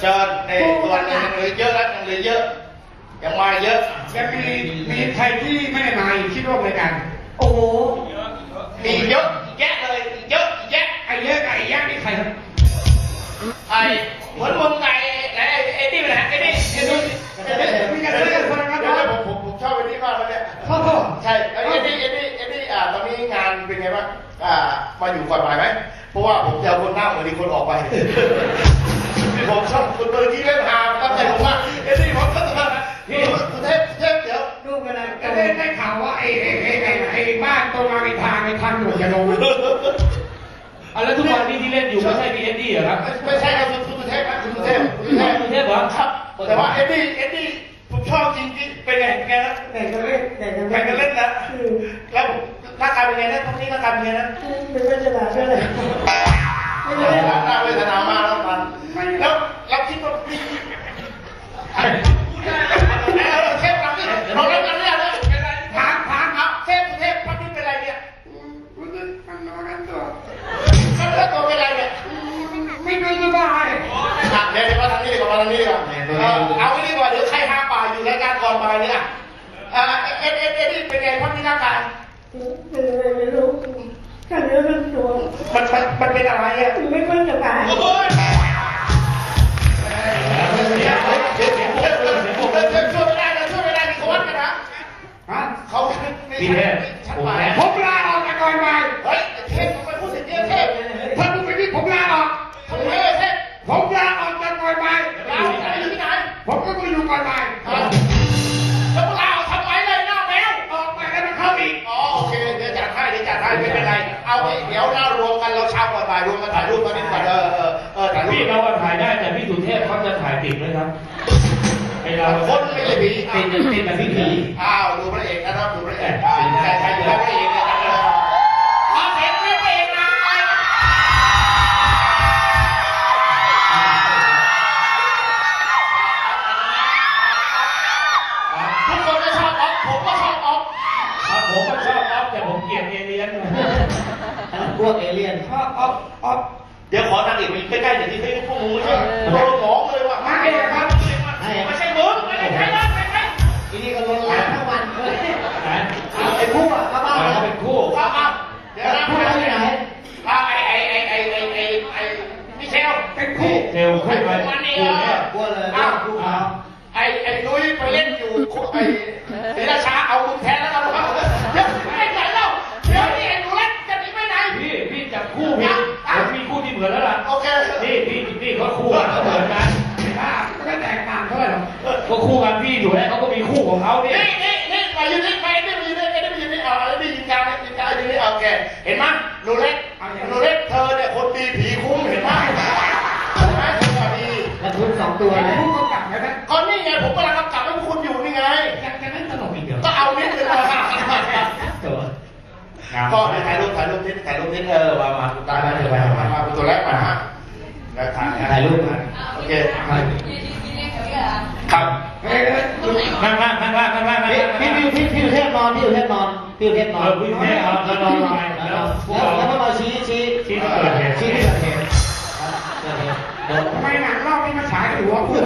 เชิญในส่วนยังเหลือเยอะแล้วยังเหลือเยอะยังมาเยอะยังมีมีใครที่ไม่ได้มาอีกที่ร่วมรายการโอ้โหมีเยอะแยะเลยเยอะแยะไอ้เยอะกับไอ้ยักษ์นี่ใครครับไอ้เหมือนมึงไงไอ้ไอ้นี่ไปไหนไอ้นี่ไอ้นี่ไอ้นี่มีกันเรื่องคนละครับเดี๋ยวผมผมผมชอบไอ้นี่มากเลยเนี่ยขอโทษใช่ไอ้นี่ไอ้นี่ไอ้นี่อ่าตอนนี้งานเป็นไงบ้างอ่ามาอยู่ก่อนบ่ายไหมเพราะว่าผมจะเอาคนหน้าเหมือนอีกคนออกไป ผมชอบคนเบอที่เล่นหาครับแต่ผมว่าไอ้นี่ผมก็จะพี่คุณเทพเทพเดี๋ยวรูกันนะจะได้ได้ข่าวว่าไอ้ไอ้ไอ้ไอ้ไอ้บ้านตรงมาไอ้ทางไอ้ทางหนวดจะลงอะแล้วทุกวันนี้ที่เล่นอยู่ไม่ใช่พี่เอ็ดดี้เหรอครับไม่ใช่ครับคุณคุณเทพครับคุณเทพคุณเทพคุณเทพเหรอครับแต่ว่าเอ็ดดี้เอ็ดดี้ผมชอบจริงๆเป็นไงเป็นไงนะแต่งกันเล่นแต่งกันแข่นเล่นนะแล้วหน้าตาเป็นไงนะพวกนี้หน้าตาเป็นไงนะเป็นไม่ฉลาดด้วยเลยไม่ใช่ หน้าเวทนามากแล้วมันแล้วเราคิดว่าเออเทพเราเนี่ยเราเล่นกันเนี่ยนะเป็นไรถามถามครับเทพเทพพักนี้เป็นไรเนี่ยมันนอนกันตัวมันเลือกตัวเป็นไรเนี่ยไม่ไม่ไม่ได้อะเดี๋ยวเดี๋ยวมาทางนี้ดีกว่ามาทางนี้ดีกว่าเออเอาไว้ดีกว่าเดี๋ยวใครหาป่าอยู่รายการก่อนบ่ายเนี่ยอะเอ็ดเอ็ดเอ็ดนี่เป็นไงพักนี้ร่างกายเป็นอะไรไม่รู้ กันเนื้อกันตัวมันมันมันเป็นอะไรอะ ไม่ค่อยสบาย โอ้ย เราคนไม่ใช่ผีติดติดแต่พี่ผีอ้าวดูพระเอกนะครับดูพระเอกใครใครอยู่แล้วพระเอกเนี่ยจัดเลยขอเสียงให้พระเอกหน่อยทุกคนก็ชอบออฟผมก็ชอบออฟครับผมก็ชอบออฟแต่ผมเกลียดเอเลียนพวกเอเลี่ยนออกออกออกเดี๋ยวขอนางเอกมาใกล้ๆเดี๋ยวที่ให้พวกมึงไม่ใช่โดนหมองเลยว่ะมาเอ งครับไม่ใช่มึงไม่ใช่ใครนะไม่ใช่ทีนี้ก็ลงหลานทั้งวันเลยนะไอ้คู่อะก็บ้าเราแล้วเป็นคู่เอาเอาเดี๋ยวนะคู่เราอยู่ไหนเอาไอ้ไอ้ไอ้ไอ้ไอ้ไอ้ไอ้มิเชลเป็นคู่เซลคู่ไปวันนี้คู่เอเนี่อยกลัวเลยอ้าวคู่เขาไอ้ไอ้นุ้ยไปเล่นอยู่ไอ้ศรีราชา ของเขาเนี่ยนี่นี่นี่มายืนนี่ไปนี่มายืนนี่ไอ้นี่มายืนนี่เอาไอ้นี่ยืนกลางนี่ยืนกลางยืนนี่โอเคเห็นไหมหนูเล็กหนูเล็กเธอเนี่ยคนดีผีคุ้มเห็นไหมเห็นไหมเธอดีกระทุนสองตัวเลยคู่ก็กลับแล้วนะก็นี่ไงผมกำลังกำกับให้พวกคุณอยู่นี่ไงยังจะเล่นตลกอีกเหรอก็เอานิดนึงมาตัวก็เดี๋ยวถ่ายรูปถ่ายรูปนิดถ่ายรูปนิดเออมามาตามมาเดี๋ยวมามามาเป็นตัวแรกมาฮะแล้วถ่ายถ่ายรูปมาโอเค ครับเฮ้ยนั่งล่างนั่งล่างนั่งล่างนั่งพี่ล่างพี่พี่พี่พี่เทพนอนพี่เทพนอนพี่เทพนอนเออพี่เทพนอนแล้วนอนไปแล้แล้ววพวกแล้วเราแล้วก็มาชี้ชี้ชี้ที่เกิดเหตุชี้ที่เกิดเหตุเกิดเหตุเดี๋ยวทำไมหนังรอบนี้มาฉายหัวคู่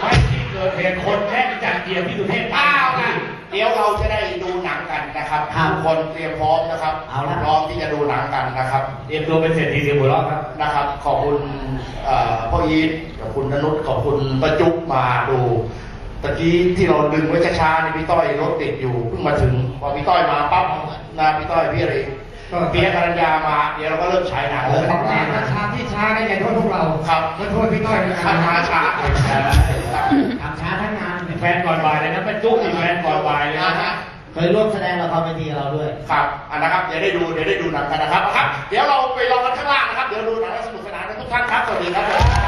ไม่ที่เกิดเหตุคนแค่จัดเกียร์พี่สุเทพอ้าวนะเดี๋ยวเราจะได้ดูหนังกันนะครับทุกคนเตรียมพร้อมนะครับพร้อมที่จะดูหนังกันนะครับเตรียมตัวเป็นเศรษฐีเสียงหัวเราะครับนะครับ ขอบคุณเอ่อพ่ออีทข อบคุณนนุชขอบคุณประจุกมาดูตะกี้ที่เราดึงไว้ช้าๆนี่พี่ต้อยรถติดอยู่เพิ่งมาถึงพอพี่ต้อยมาปั๊บนะพี่ต้อยพี่อะไรเปียกรัญญามาเดี๋ยวเราก็เริ่มฉายหนังเลยบอกว่าราชาที่ช้าได้อย่าโทษพวกเราครับแล้วโทษพี่ต้อยนะคช้ารับช้าช้าทำช้าทั้งงานแฟนก่อนบ่ายเลยนะเป็นจุ๊กอีกแฟนก่อนเคยร่วมแสดงละครเวทีกับเราด้วย ครับอันนะครับเดี๋ยวได้ดูเดี๋ยวได้ดูหนังกันนะครับเอาครับ เดี๋ยวเราไปรอกันข้างล่างนะครับ เดี๋ยวดูหนังให้สนุกสนานกันทุกท่านครับสวัสดีครับ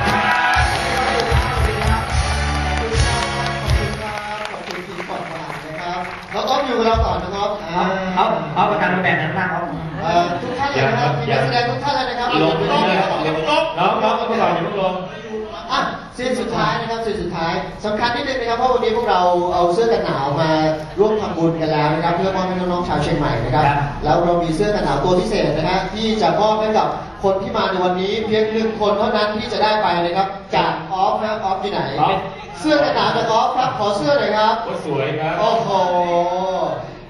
สุดท้ายสำคัญนิดนึงนะครับเพราะวันนี้พวกเราเอาเสื้อกันหนาวมาร่วมทำบุญกันแล้วนะครับเพื่อมอบให้น้องๆชาวเชียงใหม่นะครับครับ แล้วเรามีเสื้อกันหนาวตัวพิเศษนะฮะที่จะมอบให้กับคนที่มาในวันนี้ เพียงหนึ่งคนเท่านั้นที่จะได้ไปนะครับจากออฟนะออฟที่ไหนออฟเสื้อกันหนาวจากออฟครับขอเสื้อหน่อยครับโอ้สวยครับ โอ้โห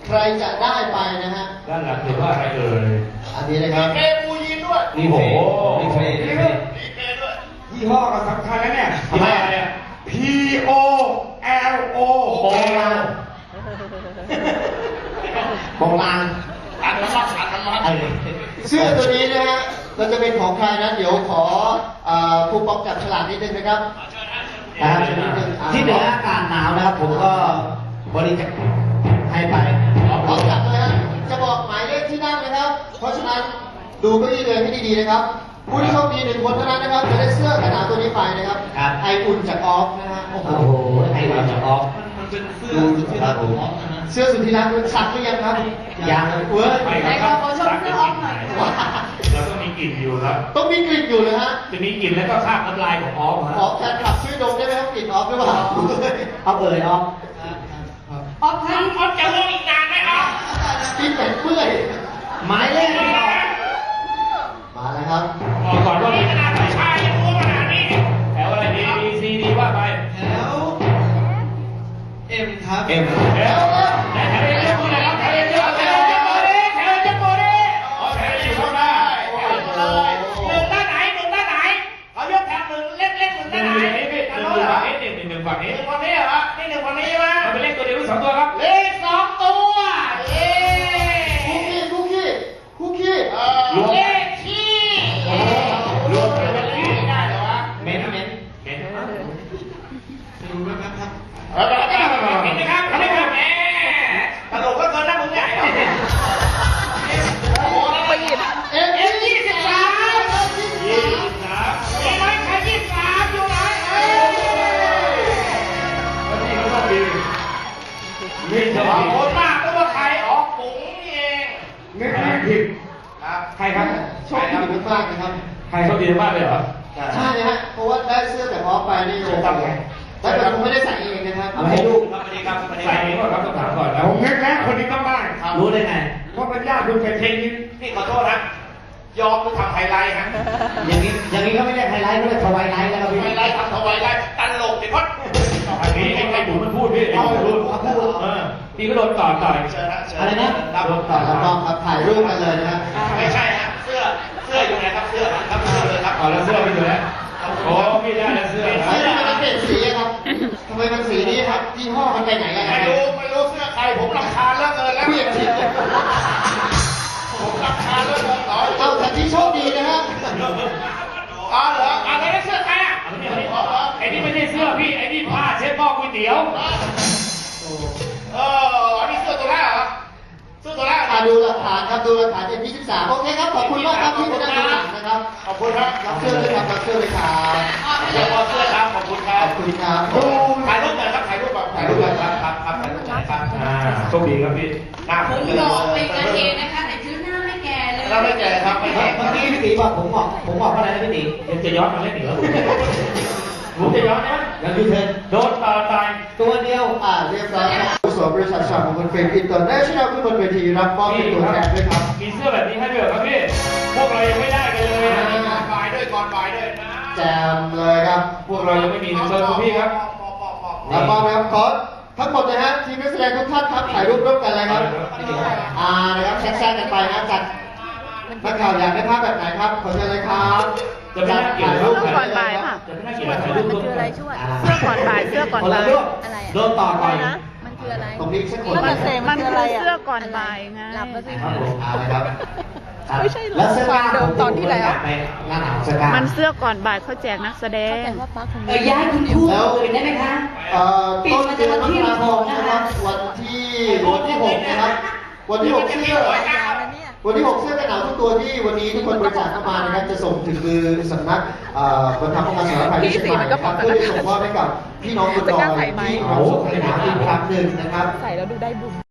ใครจะได้ไปนะฮะ ด้านหลังถือว่าอะไรเอ่ย อันนี้นะครับเอบูยินด้วย นี่โหนี่เฟดีเอด้วยยี่ห้อก็สำคัญแล้วเนี่ย ทำไมอะไรอะ P O L O โปงลางโปงลางอันน้ำมันอันน้ำมันเออเสื้อตัวนี้นะฮะเราจะเป็นของใครนะเดี๋ยวขอเอ่อครูปอกจับฉลากนิดนึงนะครับนะครับเชิญนิดนึงอะที่เหนืออากาศหนาวนะครับ ผมก็บริจาคให้ไปปอกจับเลยฮะจะบอกหมายเลขที่นั่งนะครับ เพราะฉะนั้นดูเก้าอี้เลยให้ดีๆนะครับ ผู้ที่โชคดีหนึ่งคนเท่านั้นนะครับจะได้เสื้อกันหนาวตัวนี้ไปนะครับ ครับ ไออุ่นจากออฟนะฮะโอ้โหโอ้โหให้เราจะออกดูครับผมเสื้อสุดที่รักสักหรือยังครับยัง เว้ยไม่ครับซักจะกินไหนแล้วก็มีกลิ่นอยู่ครับ ต้องมีกลิ่นอยู่เลยฮะจะมีกลิ่นแล้วก็คราบน้ำลายของออฟขอฮะแฟนคลับช่วยดมได้ไหมครับกลิ่นออฟหรือเปล่าเอาเอ่ยออกออฟออฟจะง่วงอีกนานไหมออฟกลิ่นเป็ดเปื่อย หมายเลขที่ออกมาแล้วครับ อ็ นี่จะขอบดีคุณมากก็ว่าใครออกปุ๋งนี่เองนึกไม่ผิดครับใครครับโชคดีมากๆนะครับ ใครเขาดีมากเลยเหรอใช่ฮะเพราะว่าได้เสื้อจากออฟไปนี่โอ้โหแต่ผมไม่ได้ใส่เองนะครับเอาให้ลูกสวัสดีครับสวัสดีคใส่รับเองก่อนครับต้องถามก่อนแล้วผมนึกแล้วคนนี้ต้องได้รู้ได้ไงเพราะเป็นญาติคุณเป็นเทนนิสนี่ขอโทษนะยอมไปทำไฮไลท์ฮะอย่างนี้อย่างนี้เขาไม่เรียกไฮไลท์เขาเรียกทวาย ออพี่ก็โดนต่อต่อยเชิญฮะเชิญอะไรนะครับรวมต่อแล้วก็ครับถ่ายรูปกันเลยนะฮะไม่ใช่ฮะเสื้อเสื้ออยู่ไหนครับเสื้อครับเสื้อเลยครับเอาแล้วเสื้อไปอยู่แล้วโอ้พี่ได้แล้วเสื้อเสื้อมันเปลี่ยนสีอะครับทำไมมันสีนี้ครับยี่ห้อมันไปไหนกันไม่รู้ไม่รู้เสื้อใครผมรำคาญเหลือเกินแล้วเปลี่ยนสีผมรำคาญเหลือเกินต่อเอาแต่ที่โชคดีนะฮะอ๋อเหรออะไรนะเสื้อใครอะไอ้นี่ไม่ใช่เสื้อพี่ไอ้นี่ผ้าเช็ดหม้อก๋วยเตี๋ยว เอออันนี้เสื้อตัวแรกเหรอเสื้อตัวแรกอะดูหลักฐานครับดูหลักฐานเอ็มยี่สิบสามโอเคครับขอบคุณมากครับที่มานั่งดูหนังนะครับขอบคุณครับ รับเสื้อเลยครับรับเสื้อเลยครับเสื้อเสื้อครับ ขอบคุณครัขบอบคุณครับดูถ่ายรูปหน่อยครับ ถ่ายรูปแบบถ่ายรูปแบบครับครับครับถ่ายรูปหน่อยครับอ่าโชคดีครับพี่ หน้าผมบอกไปกระเทนนะคะไหนชื่อหน้าไม่แก่เลย เราไม่แก่ครับไม่แก่เมื่อกี้พี่ตีบอกผมบอกผมบอกว่าอะไรนะพี่ตียังจะย้อนมาเล่นอีกแล้วผมจะย้อนนะยังยูเทิร์นโดนต่อตายตัวเดียวอ่าเรียบร้อยครับ ส่วนบริษัทชาของคนเฟรมอินเตอร์เนชั่นแนลขึ้นบนเวทีรับมอบเป็นตัวแทนด้วยครับ มีเสื้อแบบนี้ให้ด้วยเหรอครับพี่ พวกเรายังไม่ได้กันเลยนะก่อนบ่ายด้วยก่อนบ่ายด้วยนะแจมเลยครับ พวกเรายังไม่มีเชิญคุณพี่ครับรับมอบนะครับขอทั้งหมดนะฮะทีมนักแสดงทุกท่านครับถ่ายรูปร่วมกันเลยครับ อ่านะครับแซงๆกันไปนะจัดนักข่าวอยากได้ภาพแบบไหนครับขอเชิญเลยครับจะไม่น่าเกลียดถ่ายรูปกันก่อนบ่ายค่ะจะไม่น่าเกลียดถ่ายรูปมันร่วมคือกัอะไรนช่วยเสื้อก่อนบ่ายเสื้อก่อนคนละบ่ายเรื่องอะไรอะโดนต่อต่อยนะมัน คืออะไรตรงนี้สักคนมันนะเสมันคือเสื้อก่อนบ่ายไง หลับแล้วสิ ครับผมเอาเลยครับครับไม่ใช่หรอแล้วเสื้อกล้ามเดิมตอนที่แล้ว ไปงานหนาวเสื้อกล้ามมันเสื้อก่อนบ่ายเขาแจกนักแสดง แต่ว่าป้าคงเออย้ายคุณครูอื่นได้ไหมคะ เอ่อปิดต้นมาเดือนจากวันที่มกราคม16นะนะครัคะบวันที่วันที่หกนะครับวันที่หกเสื้อ วันที่ 6 เสื้อกันหนาวทุกตัวที่วันนี้ทุกคนบริจาคเข้ามานะครับจะส่งถึงมือสำนักเอ่อบรรเทาป้องกันสาธารณภัยที่เชียงใหม่นะครับเพื่อที่จะส่งมอบให้กับพี่น้องบนดอยที่เขาส่งให้หนาวอีกครั้งหนึ่งนะครับ ใส่แล้วดูได้บุญ